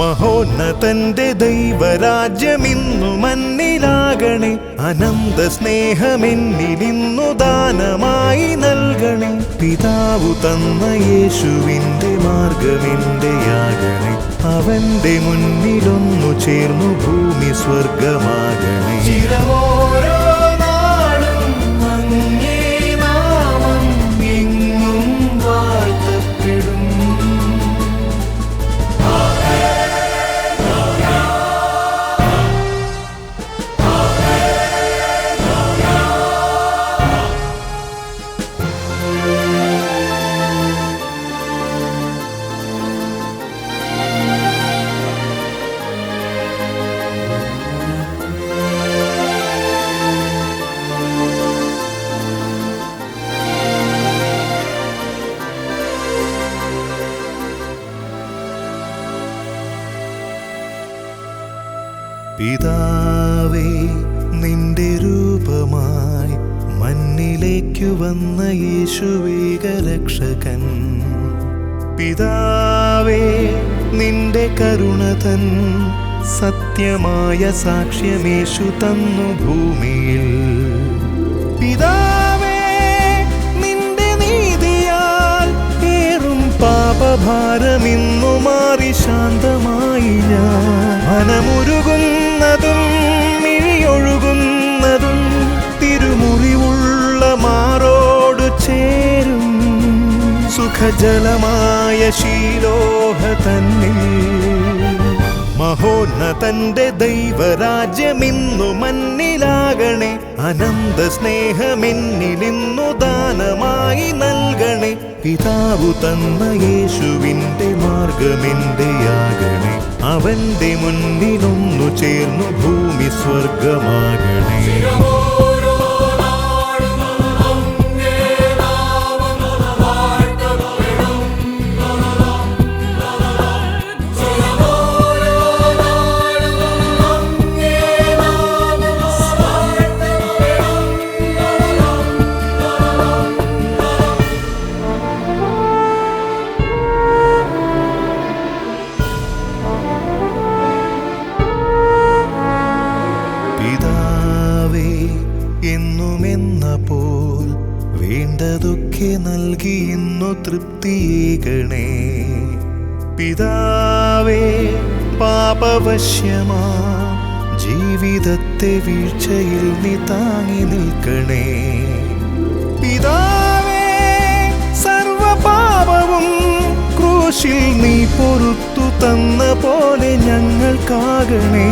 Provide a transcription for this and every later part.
മഹോന്നതന്റെ ദൈവരാജ്യമിന്നു മണ്ണിലാകണേ. അനന്ത സ്നേഹമെന്നിലിന്നു ദാനമായി നൽകണേ. പിതാവു തന്ന യേശുവിന്റെ യേശുവിന്റെ മാർഗമെന്റെയാകണേ അവന്റെ മുന്നിലൊന്നു ചേർന്നു ഭൂമി സ്വർഗമാകണേ. പിതാവേ നിന്റെ രൂപമായി മണ്ണിലേക്കു വന്ന യേശുവേക രക്ഷകൻ പിതാവേ നിന്റെ കരുണതൻ സത്യമായ സാക്ഷ്യമേശു തന്നു ഭൂമിയിൽ. പിതാവേ നിന്റെ നീതിയാൽ ഏറും പാപഭാരമിന്നു മാറി ശാന്തമായി ഞാൻ. മനമുരുകുന്നതും മിഴിയൊഴുകുന്നതും തിരുമുറിവുള്ള മാറോടു ചേരും. സുഖജലമായ ശീലോഹ തന്നിൽ മഹോന്നതന്റെ ദൈവരാജ്യമിന്നു മണ്ണിലാകണേ. അനന്ത സ്നേഹമെന്നിലിന്നു ദാനമായി നൽകണേ. പിതാവു തന്ന യേശുവിന്റെ മാർഗമെന്റെയാകണേ അവന്റെ മുന്നിലൊന്നു ചേർന്നു ഭൂമി സ്വർഗമാകണേ. വേണ്ടതൊക്കെ നൽകി ഇന്നു തൃപ്തിയേകണേ പിതാവേ പാപവശ്യമാ ജീവിതത്തെ വീഴ്ചയിൽ നീ താങ്ങി നിൽക്കണേ. പിതാവേ സർവപാപവും ക്രൂശിൽ നീ പൊറുത്തു തന്ന പോലെ ഞങ്ങൾക്കാകണേ.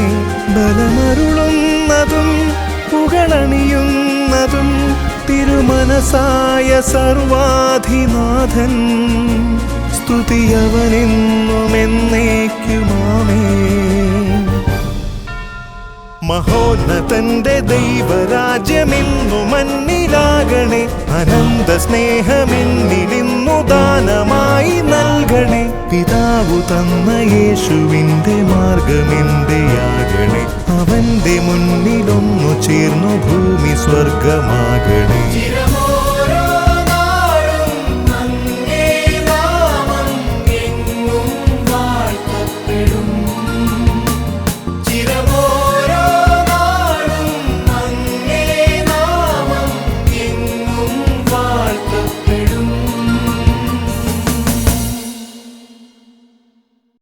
ബലമരുളുന്നതും പുകളണിയുന്നതും തിരുമനസായ സർവാധിനാഥൻ സ്തുതിയവനെന്നുമെന്നേക്കുമാമേ. മഹോന്നതന്റെ ദൈവരാജ്യമെന്നു മണ്ണിലാകണേ അനന്ത സ്നേഹമെന്നിലിന്നു ദാനമായി നൽകണേ. പിതാവു തന്ന യേശുവിന്റെ മാർഗമെന്റെയാകണേ അവന്റെ മുന്നിലൊന്നു ചേർന്നു ഭൂമി സ്വർഗമാകണേ.